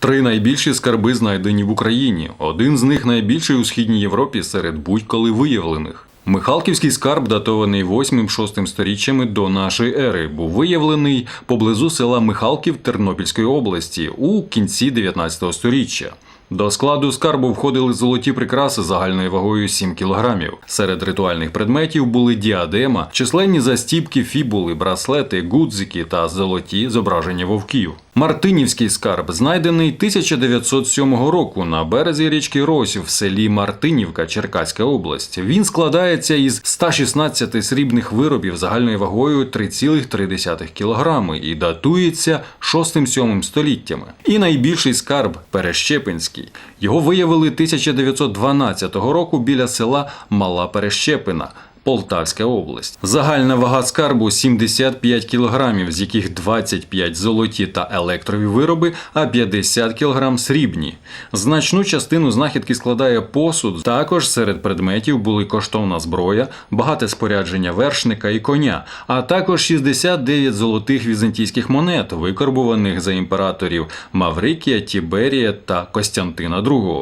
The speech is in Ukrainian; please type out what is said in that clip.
Три найбільші скарби знайдені в Україні. Один з них найбільший у східній Європі серед будь-коли виявлених. Михалківський скарб, датований 8-6 сторіччями до нашої ери, був виявлений поблизу села Михалків Тернопільської області у кінці 19 століття. До складу скарбу входили золоті прикраси загальною вагою 7 кілограмів. Серед ритуальних предметів були діадема, численні застіпки, фібули, браслети, гудзики та золоті зображення вовків. Мартинівський скарб знайдений 1907 року на березі річки Рось в селі Мартинівка, Черкаська область. Він складається із 116 срібних виробів загальною вагою 3,3 кг і датується 6-7 століттями. І найбільший скарб Перещепинський. Його виявили 1912 року біля села Мала Перещепина. Полтавська область. Загальна вага скарбу 75 кілограмів, з яких 25 золоті та електрові вироби, а 50 кілограм срібні. Значну частину знахідки складає посуд. Також серед предметів були коштовна зброя, багате спорядження вершника і коня, а також 69 золотих візантійських монет, викорбуваних за імператорів Маврикія, Тіберія та Костянтина II.